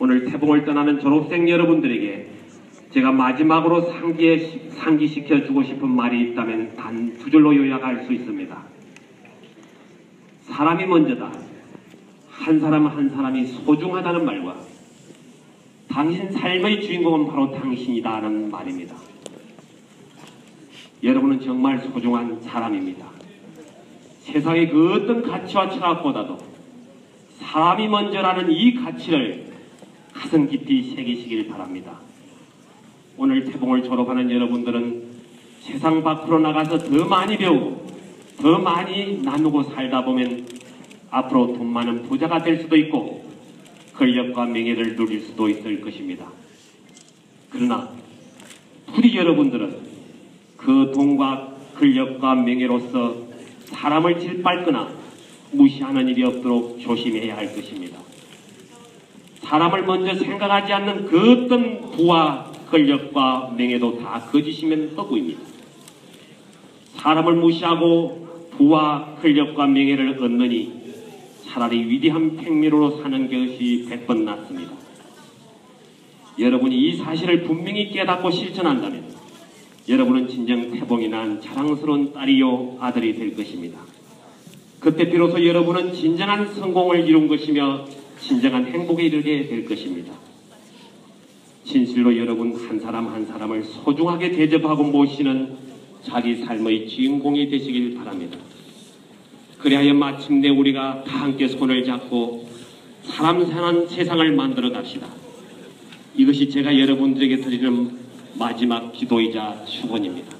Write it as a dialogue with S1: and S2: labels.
S1: 오늘 태봉을 떠나는 졸업생 여러분들에게 제가 마지막으로 상기에, 상기시켜 주고 싶은 말이 있다면 단 두 줄로 요약할 수 있습니다. 사람이 먼저다. 한 사람 한 사람이 소중하다는 말과 당신 삶의 주인공은 바로 당신이다 하는 말입니다. 여러분은 정말 소중한 사람입니다. 세상의 그 어떤 가치와 철학보다도 사람이 먼저라는 이 가치를 가슴 깊이 새기시길 바랍니다. 오늘 태봉을 졸업하는 여러분들은 세상 밖으로 나가서 더 많이 배우고 더 많이 나누고 살다 보면 앞으로 돈 많은 부자가 될 수도 있고 권력과 명예를 누릴 수도 있을 것입니다. 그러나 부디 여러분들은 그 돈과 권력과 명예로서 사람을 짓밟거나 무시하는 일이 없도록 조심해야 할 것입니다. 사람을 먼저 생각하지 않는 그 어떤 부와 권력과 명예도 다 거짓이면 허구입니다. 사람을 무시하고 부와 권력과 명예를 얻느니 차라리 위대한 백미로로 사는 것이 백번 낫습니다. 여러분이 이 사실을 분명히 깨닫고 실천한다면 여러분은 진정 태봉이 난 자랑스러운 딸이요 아들이 될 것입니다. 그때 비로소 여러분은 진정한 성공을 이룬 것이며 진정한 행복에 이르게 될 것입니다. 진실로 여러분 한 사람 한 사람을 소중하게 대접하고 모시는 자기 삶의 주인공이 되시길 바랍니다. 그리하여 마침내 우리가 다 함께 손을 잡고 사람 사는 세상을 만들어 갑시다. 이것이 제가 여러분들에게 드리는 마지막 기도이자 축원입니다.